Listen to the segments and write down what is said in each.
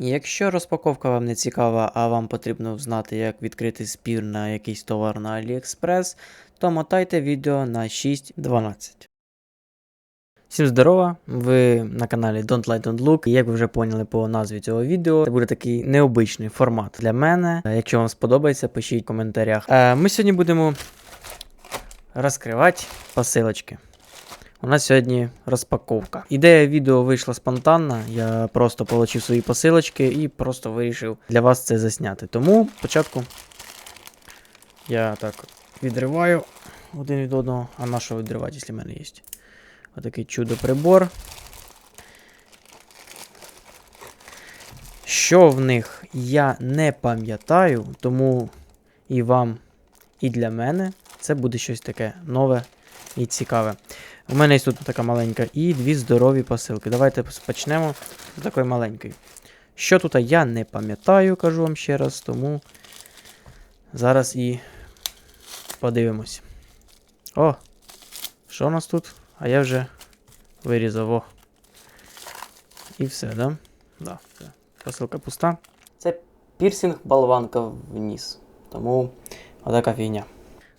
Якщо розпаковка вам не цікава, а вам потрібно знати, як відкрити спір на якийсь товар на AliExpress, то мотайте відео на 6.12. Всім здорова! Ви на каналі Don't Lie Don't Look. Як ви вже поняли по назві цього відео, це буде такий необичний формат для мене. Якщо вам сподобається, пишіть в коментарях. Е, Ми сьогодні будемо розкривати посилочки. У нас сьогодні розпаковка. Ідея відео вийшла спонтанно. Я просто отримав свої посилочки і просто вирішив для вас це засняти. Тому спочатку я так відриваю один від одного. А на що відривати, якщо в мене є? Отакий чудо-прибор. Що в них я не пам'ятаю, тому і вам, і для мене це буде щось таке нове і цікаве. У мене є тут така маленька і дві здорові посилки. Давайте почнемо з такої маленької. Що тут я не пам'ятаю, кажу вам ще раз, тому зараз і подивимось. О! Що у нас тут? А я вже вирізав. О. І все, да? Да, все. Посилка пуста. Це пірсинг болванка вниз. Тому отака фігня.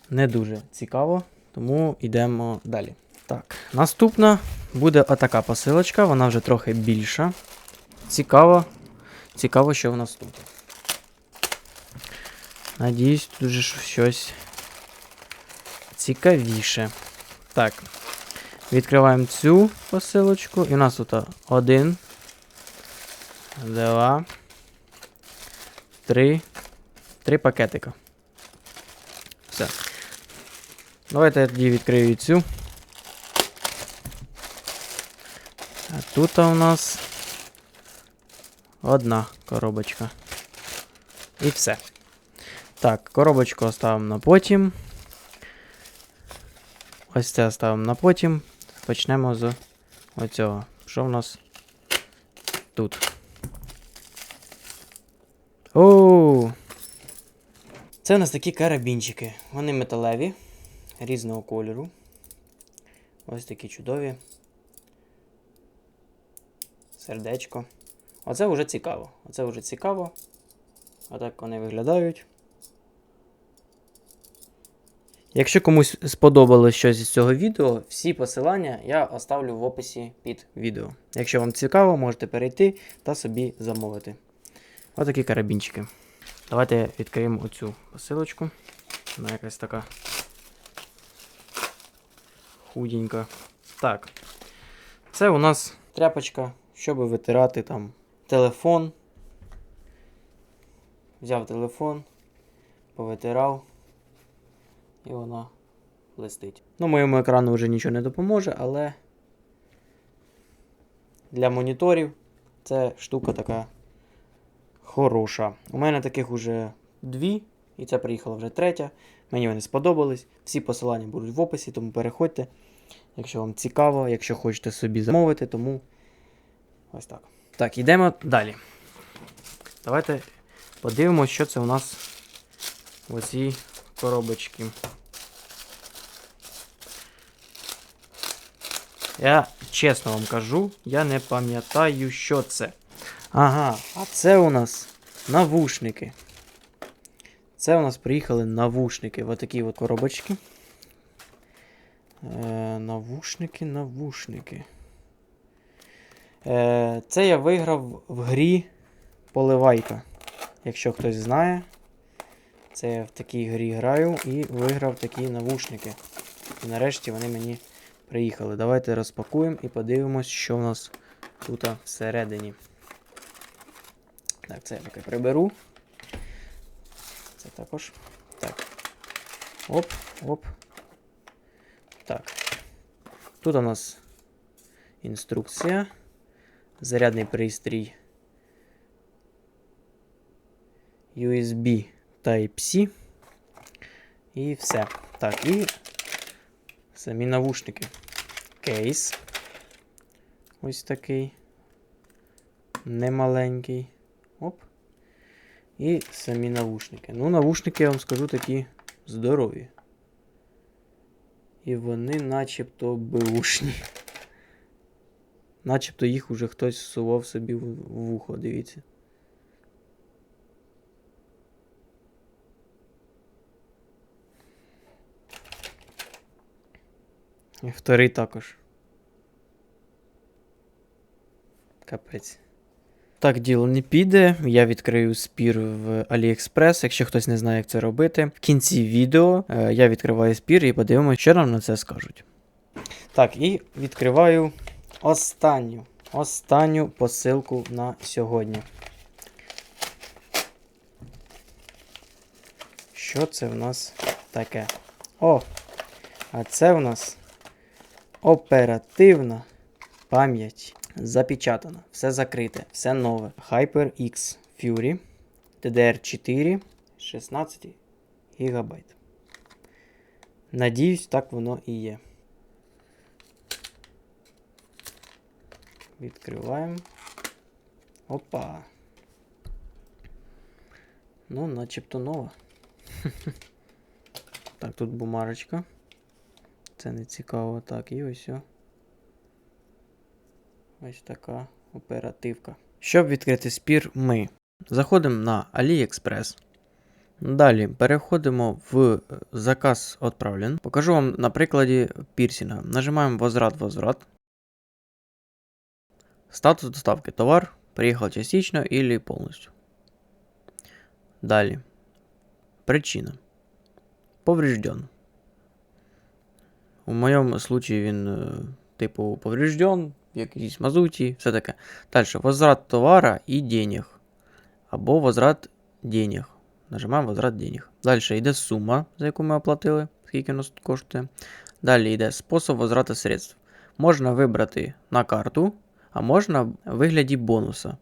Не дуже цікаво, тому йдемо далі. Так, наступна буде отака посилочка, вона вже трохи більша. Цікаво. Цікаво, що в нас тут. Надіюсь, тут вже щось цікавіше. Так. Відкриваємо цю посилочку. І у нас тут один, два, три. Три пакетика. Все. Давайте я тоді відкрию цю. А тут у нас одна коробочка. І все. Так, коробочку оставимо на потім. Ось це оставимо на потім. Почнемо з оцього. Що в нас тут? Оу! Це у нас такі карабінчики. Вони металеві, різного кольору. Ось такі чудові. Сердечко. Оце вже цікаво. Оце вже цікаво. Отак вони виглядають. Якщо комусь сподобалось щось із цього відео, всі посилання я оставлю в описі під відео. Якщо вам цікаво, можете перейти та собі замовити. Отакі карабінчики. Давайте відкриємо оцю посилочку. Вона якась така худенька. Так. Це у нас тряпочка, щоб витирати там телефон. Взяв телефон, повитирав і вона блистить. Ну, моєму екрану вже нічого не допоможе, але для моніторів це штука така хороша. У мене таких вже дві, і це приїхала вже третя. Мені вони сподобались. Всі посилання будуть в описі, тому переходьте. Якщо вам цікаво, якщо хочете собі замовити, тому ось так. Так, йдемо далі. Давайте подивимося, що це у нас в оцій коробочці. Я чесно вам кажу, я не пам'ятаю, що це. Ага, а це у нас навушники. Це у нас приїхали навушники. Ось такі от коробочки. Е, навушники, навушники. Е, це я виграв в грі Поливайка. Якщо хтось знає, це я в такій грі граю і виграв такі навушники. І нарешті вони мені приїхали. Давайте розпакуємо і подивимось, що в нас тут всередині. Так, це я поки приберу. Це також. Так. Оп, оп. Так. Тут у нас інструкція. Зарядний пристрій. USB Type-C. І все. Так, і самі навушники. Кейс. Ось такий. Немаленький. Оп. І самі навушники. Ну, навушники, я вам скажу, такі здорові. І вони начебто беушні. Начебто їх уже хтось сував собі в вухо, дивіться. І вторий також. Капець. Так, діло не піде. Я відкрию спір в AliExpress, якщо хтось не знає, як це робити. В кінці відео е, я відкриваю спір і подивимося, що нам на це скажуть. Так, і відкриваю останню. Останню посилку на сьогодні. Що це в нас таке? О! А це в нас оперативна пам'ять. Запечатана, все закрите, все нове. HyperX Fury DDR4 16 ГБ. Надіюсь, так воно і є. Відкриваємо. Опа. Ну, начебто нова. Так, тут бумажечка. Це не цікаво. Так, і ось. Ось така оперативка. Щоб відкрити спір, ми заходимо на AliExpress. Далі переходимо в е, заказ відправлен. Покажу вам на прикладі пірсінга. Нажимаємо возврат-возврат. Статус доставки товар. Приїхав частично или повністю. Далі. Причина. Поврежден. У моєму случаї він, е, типу, поврежден, в якійсь мазуті, все таке. Далі. Возврат товара і денег. Або возврат денег. Нажимаємо возврат денег. Далі йде сума, за яку ми оплатили, скільки у нас коштує. Далі йде спосіб возврату средств. Можна вибрати на карту, а можна в вигляді бонуса.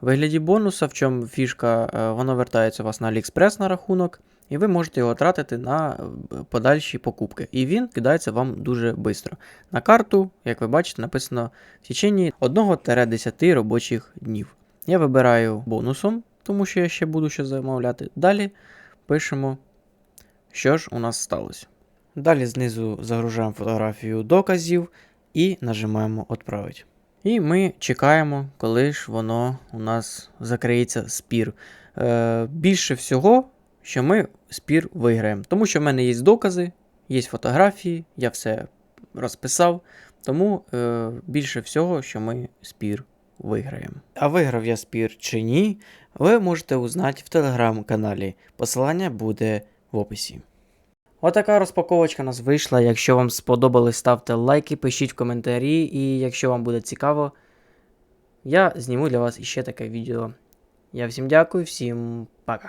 В вигляді бонуса, в чому фішка, е, воно вертається у вас на AliExpress на рахунок, і ви можете його тратити на е, подальші покупки. І він кидається вам дуже швидко. На карту, як ви бачите, написано в течение 1-10 робочих днів. Я вибираю бонусом, тому що я ще буду ще замовляти. Далі пишемо, що ж у нас сталося. Далі знизу загружаємо фотографію доказів і нажимаємо «Отправити». І ми чекаємо, коли ж воно у нас закриється спір. Е, більше всього, що ми спір виграємо. Тому що в мене є докази, є фотографії, я все розписав. Тому е, більше всього, що ми спір виграємо. А виграв я спір чи ні, ви можете узнати в телеграм-каналі. Посилання буде в описі. Отака розпаковочка нас вийшла. Якщо вам сподобалось, ставте лайки, пишіть в коментарі, і якщо вам буде цікаво, я зніму для вас іще таке відео. Я всім дякую, всім пока.